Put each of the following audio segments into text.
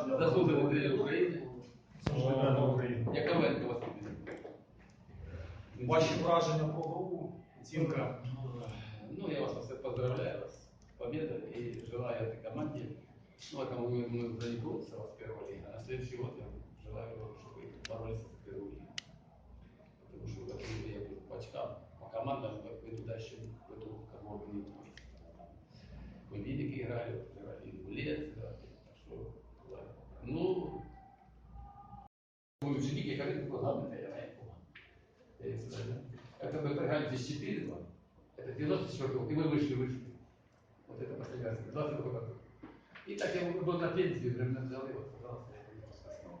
враження. Заслужений тренер України. Завжди тренер України. Яковенко Василь. Ваші враження про гру, оцінка. Ну, я вас всех поздравляю вас с победой и желаю этой команде, ну, это мы, мы уже не бороться вас в первой лиге, а на следующий год я желаю, чтобы вы боролись за первую лигу. Потому что в этом я буду по очкам, по командам вы, вы туда еще, в эту команду не можете. Вы велики играли, вы ученики, как это было главное, я знаю, я не знаю, да? Это мы проиграли здесь 4 2 это 94 год, и мы вышли, вышли. Вот это последний раз, 20 год назад. И так я был на пенсии, уже мне взяли, вот, пожалуйста, я не сказал.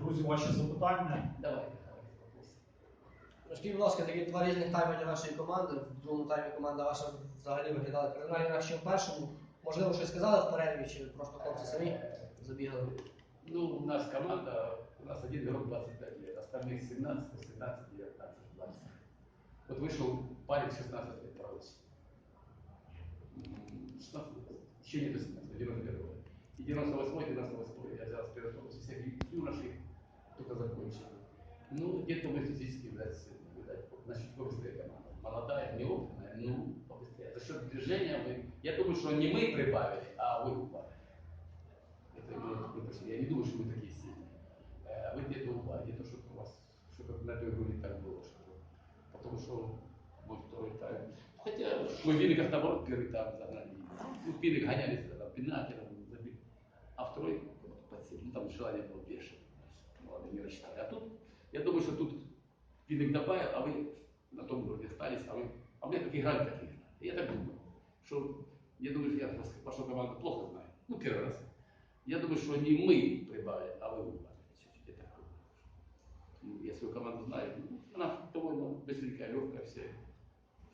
Друзі, ваші запитання. Давайте, давайте, вопросы. Скажіть, будь ласка, такі два різних тайми для вашої команди. В другому таймі команда ваша взагалі виглядала кардинально краще в першому. Можливо, щось сказали в перерві, чи просто хлопці самі забігали. Ну, у нас команда, у нас один игрок 25 лет, остальных 17, 18, 19, 20. Вот вышел парень 16 лет, правда. М, 16 лет, еще не до 17, 91 год. И 98 98 я взял с первого автобуса, всех юношей только закончил. Ну, где-то мы физически, видать, видать, значит, побыстрее команда. Молодая, неопытная, ну, побыстрее. За счет движения мы, я думаю, что не мы прибавили, а вы упали. Это виду, я не думаю, что мы такие Э, Вы где-то где-то что-то у вас, что-то на той не так было, что потому что мы второй тайм. Хотя как наоборот первый тайм загнали. Ну, пили, гонялись, там, пенальти, там, забили. А второй подсели. Ну, там желание было бешеное. Молодые не рассчитали. А тут, я думаю, что тут Пинник добавил, а вы на том уровне остались, а вы, а мы как играли, так играли. Я так думаю, что, я думаю, что я вашу команду плохо знаю. Ну, первый раз. Я думаю, что не мы прибавили, а вы убавили чуть-чуть. Я так думаю. Ну, свою команду знаю. Ну, Она, по-моему, быстренькая, легкая, все,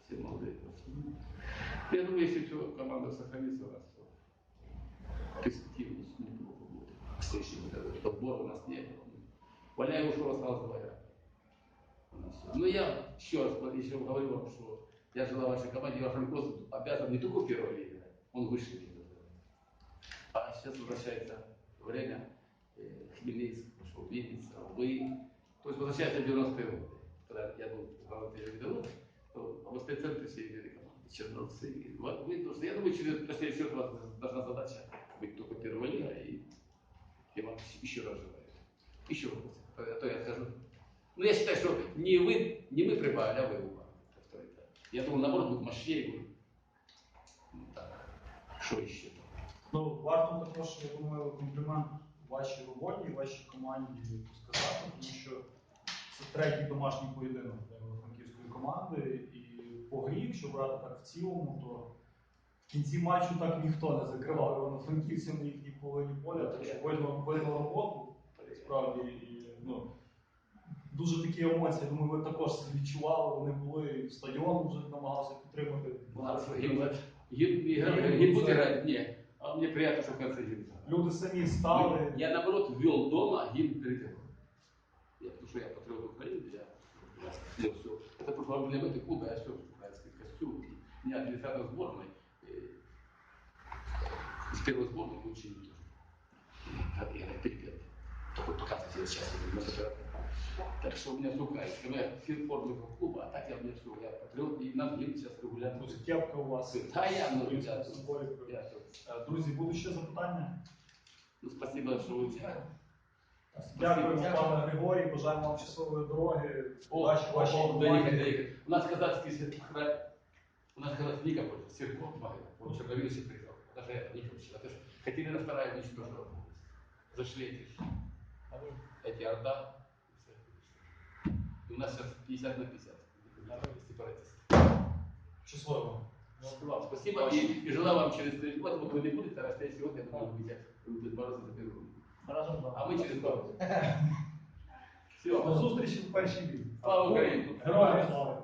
все молодые. Я думаю, если все, команда сохранится у нас, то перспективы неплохо будет. К следующему году. Подбора у нас нет. Валяю ушел, осталось два игра. У нас всё. Но я еще раз еще говорю вам, что я желаю вашей команде, ваш Франкос обязан не только в первой лиге он выше лиги. А сейчас возвращается время, э, Хмельницк, пошел Винница, вы. То есть возвращается в 90-е годы. Когда я был главным тренером ГДО, то областные центры все имели команды. Черновцы. вот Вы, должны- я думаю, через последний счет у вас должна задача быть только первая лига, и вам еще раз желаю. Еще вопрос, а то- я скажу. Ну, я считаю, что не вы, не мы прибавили, а вы тайм. Я думал, наоборот, будет мощнее. Ну, так. Что еще? Ну, варто також, я думаю, комплімент вашій роботі, вашій команді сказати, тому що це третій домашній поєдинок для франківської команди. І по грі, якщо брати так в цілому, то в кінці матчу так ніхто не закривав івано-франківців на їхній половині поля, так що видно, видно роботу, справді. І, ну, дуже такі емоції. Я думаю, ви також це відчували, вони були, і стадіон вже намагався підтримати. Хорошо, А мне приятно, что в конце гимн. Люди самі стали. Я, наоборот, ввел дома гимн перед игрой. Я, потому что я патриот Украины, я, я все. Это просто эмблемы клуба, я все, украинский костюм. И Меня 30 сборной, э, из первой сборной мы учили тоже. Как играть перепет. Только показывать я сейчас. я думаю, это- Так что у меня все украинское. Но я все формы клуба, а так я у меня все. Я патриот, и нам гимн сейчас регулярно. Друзі, кепка у вас. Та я, ну, Українською я- символікою. Я тут. Е, Друзі, будуть ще запитання? Ну, спасибо, что вы меня. Дякую, пане Григорій, бажаємо вам щасливої дороги. О, Ваші, о, ваші о, доехать, команді. доехать. У нас казахский свет- у нас казахский Никополь, Серко, он Черновилович приехал. Даже это Никополь. Это ж Катерина вторая уничтожила. Зашли эти, ж, эти Орда. И у нас сейчас 50 на 50. Сепаратисты. Щасливо. Вам спасибо и, и желаю вам через три года, вот вы не будете, а следующий год, я думаю, вы будете вы будете бороться за первую. А мы через год. До Все. зустрічі в першій лізі. Слава Україні! Героям слава!